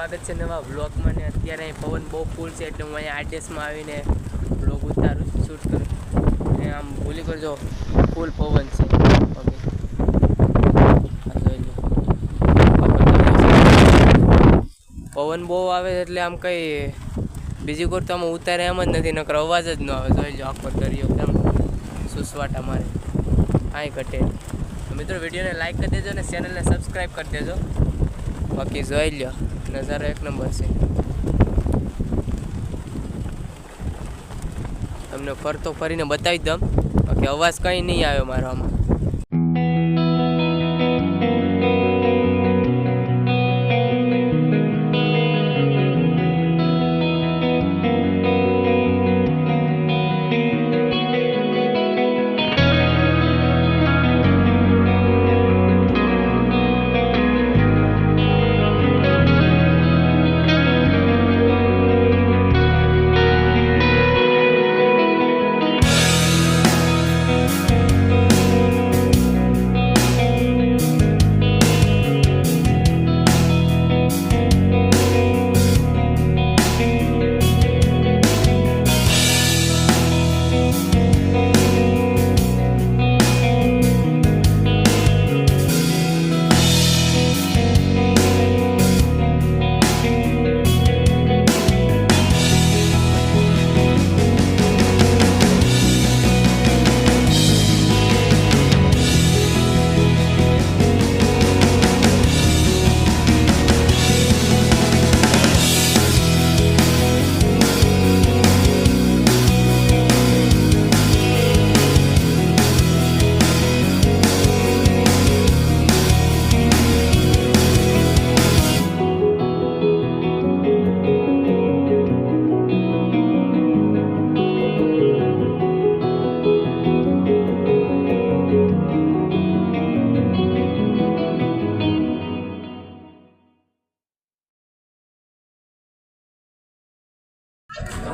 સ્વાગત છે નવા વ્લોગમાં ને અત્યારે અહીં પવન બહુ ફૂલ છે એટલે હું અહીંયા આરડીએસમાં આવીને વ્લોગ ઉતારું શૂટ કરું ને આમ ભૂલી કરજો ફૂલ પવન છે. ઓકે. પવન બહુ આવે એટલે આમ કંઈ બીજી કોઈ તો આમાં ઉતારે એમ જ નથી, નકર અવાજ જ ન આવે. જોઈ લો આખો દરિયો કેમ સુસવાટા મારે. કાંઈ ઘટે મિત્રો, વિડીયોને લાઇક કરી દેજો અને ચેનલને સબસ્ક્રાઈબ કરી દેજો. બાકી જોઈ લ્યો નજારો એક નંબર છે. તમને ફરતો ફરીને બતાવી દઉં. બાકી અવાજ કંઈ નહીં આવ્યો મારો આમાં.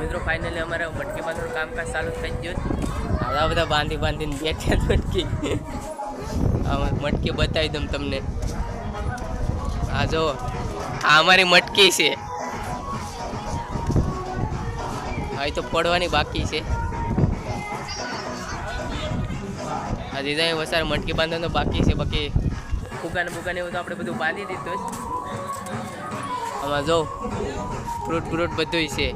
મિત્રો ફાઇનલી અમારે મટકી બાંધવાનું કામકાજ ચાલુ થઈ ગયું આવા બધા બાંધી બાંધીને બેઠ્યા મટકી મટકી બતાવી દઉં તમને. આ જો, આ અમારી મટકી છે. હા એ તો પડવાની બાકી છે. આ દીધા વસાર મટકી બાંધવાનું બાકી છે, બાકી ફૂગાને ફૂગાને એવું તો આપણે બધું બાંધી દીધું આમાં જો, ફ્રૂટ ફ્રૂટ બધું છે.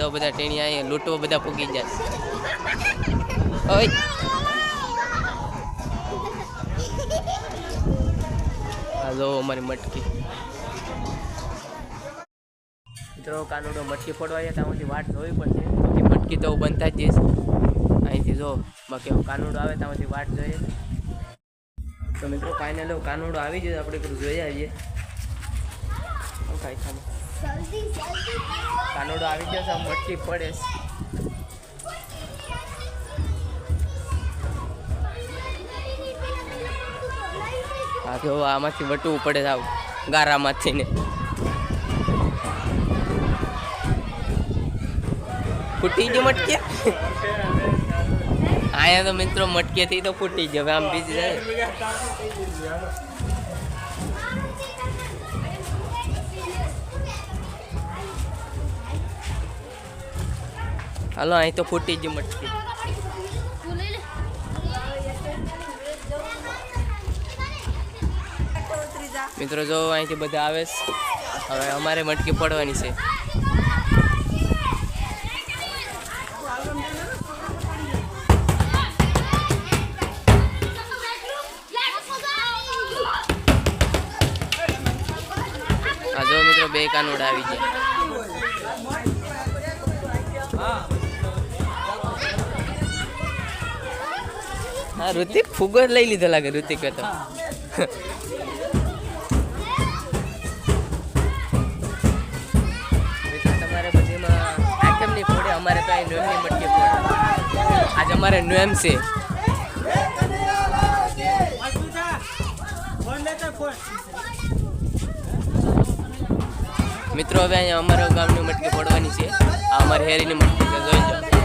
જો બધા ટેણી અહીંયા લૂંટો બધા પૂગી જાય. ઓય. જો અમારી મટકી. મિત્રો, કાનુડો મટકી ફોડવા ગયા ત્યાંથી વાટ જોવી પડશે. મટકી તો બનતા જ જઈશ અહીંથી જો, બાકી કાનુડો આવે ત્યાંથી વાટ જોઈએ. તો મિત્રો ફાઇનલ કાનુડો આવી જાય આપણે પેલું જોઈ આવીએ. ખાય ખાને કાનુડો આવી ગયો છે મટકી પડે. હા તો આમાંથી વટવું પડે આવ ગારામાંથી ને. ફૂટી ગયો મટકી? અહીંયા તો મિત્રો મટકેથી તો ફૂટી ગયો આમ બીજી જાય. હાલો, અહીં તો ફૂટી જ મટકી. મિત્રો, જો અહીંથી બધા આવે હવે અમારે મટકી પડવાની છે. આ જો મિત્રો, બે કાનુડા આવી ગયા. હા, ઋતિક ફુગો લઈ લીધો લાગે, ઋતિક તો. તમારે પછી એમાં આઈટમ નહીં ફોડે અમારે તો અહીં મટકી ફોડે આજે અમારે નોમ છે. મિત્રો, હવે અહીંયા અમારા ગામની મટકી ફોડવાની છે. આ અમારી હેરીની મટકી જોઈ જાઓ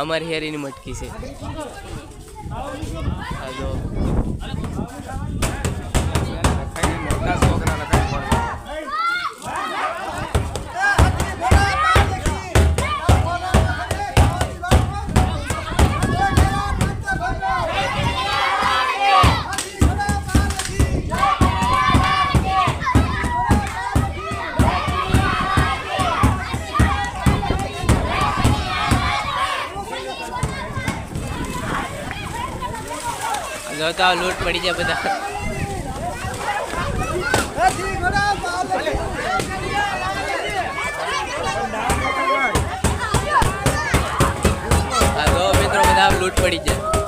અમારી હેરીની મટકી છે. જો તો લૂંટ પડી જાય બધા. મિત્રો બધા લૂંટ પડી જાય.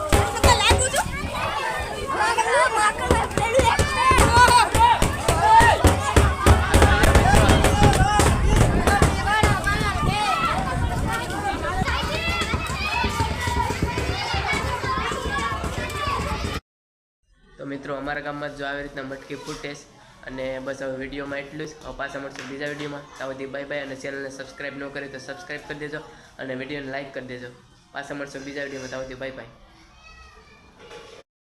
આવી રીતના મટકી ફૂટે છે અને બસ હવે વિડીયોમાં એટલું જ. પાછા મળશું બીજા વિડીયોમાં. ત્યાં સુધી બાય બાય અને ચેનલને સબસ્ક્રાઈબ ન કરી તો સબસ્ક્રાઈબ કરી દેજો અને વિડીયોને લાઇક કરી દેજો. પાછા મળશું બીજા વિડીયોમાં. ત્યાં સુધી બાય બાય